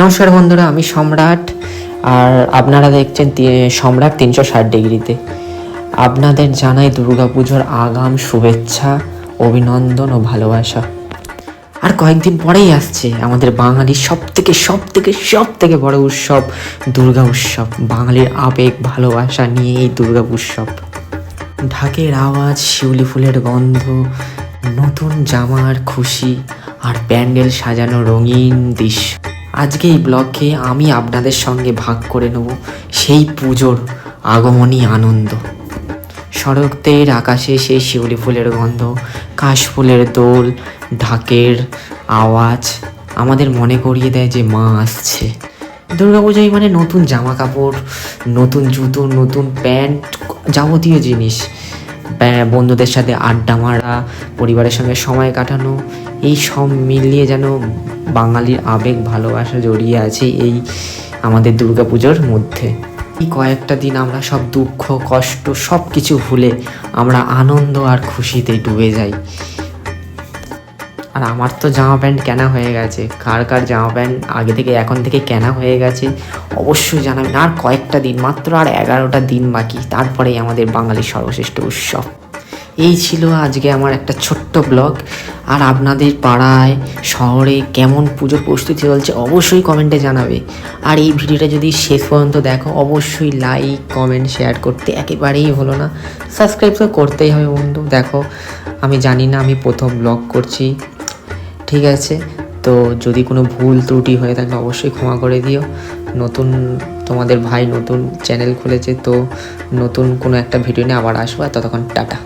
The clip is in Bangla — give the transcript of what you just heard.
নমস্কার বন্ধুরা, আমি সম্রাট। আর আপনারা দেখছেন সম্রাট তিনশো ষাট ডিগ্রিতে। আপনাদের জানাই দুর্গাপুজোর আগাম শুভেচ্ছা, অভিনন্দন ও ভালোবাসা। আর কয়েকদিন পরেই আসছে আমাদের বাঙালির সব থেকে সব থেকে সব থেকে বড় উৎসব, দুর্গা উৎসব। বাঙালির আবেগ, ভালোবাসা নিয়ে এই দুর্গা উৎসব। ঢাকের আওয়াজ, শিউলি ফুলের গন্ধ, নতুন জামার খুশি, আর প্যান্ডেল সাজানো রঙিন দৃশ্য। আজকে এই ব্লগে আমি আপনাদের সঙ্গে ভাগ করে নেব সেই পুজোর আগমনী আনন্দ। শরতের আকাশে সেই শিউলি ফুলের গন্ধ কাশফুলের দোল, ঢাকের আওয়াজ আমাদের মনে করিয়ে দেয় যে মা আসছে। দুর্গাপূজায় মানে নতুন জামা কাপড় নতুন জুতো, নতুন প্যান্ট, যাবতীয় জিনিস। বন্ধুদের সাথে আড্ডা মারা, পরিবারের সঙ্গে সময় কাটানো, এই সব মিলিয়ে যেন বাঙালির আবেগ, ভালোবাসা জড়িয়ে আছে এই আমাদের দুর্গাপুজোর মধ্যে। এই কয়েকটা দিন আমরা সব দুঃখ, কষ্ট সব কিছু ভুলে আমরা আনন্দ আর খুশিতে ডুবে যাই। আর আমার তো জামা প্যান্ট কেনা হয়ে গেছে। কার কার জামা প্যান্ট আগে থেকে এখন থেকে কেনা হয়ে গেছে, অবশ্যই জানাবেন। আর কয়েকটা দিন মাত্র আর এগারোটা দিন বাকি, তারপরেই আমাদের বাঙালির সর্বশ্রেষ্ঠ উৎসব। এই ছিল আজকে আমার একটা ছোট্ট ব্লগ। আর আপনাদের পাড়ায়, শহরে কেমন পুজোর প্রস্তুতি চলছে অবশ্যই কমেন্টে জানাবে। আর এই ভিডিওটা যদি শেষ পর্যন্ত দেখো, অবশ্যই লাইক, কমেন্ট, শেয়ার করতে একেবারেই হলো না। সাবস্ক্রাইব তো করতেই হবে বন্ধু। দেখো, আমি জানি না আমি প্রথম ব্লগ করছি। ঠিক আছে। তো যদি কোনো ভুল ত্রুটি হয়ে থাকে অবশ্যই ক্ষমা করে দিও। নতুন তোমাদের ভাই নতুন চ্যানেল খুলেছে, তো নতুন কোনো একটা ভিডিও নিয়ে আবার আসব। আর ততক্ষণ টাটা।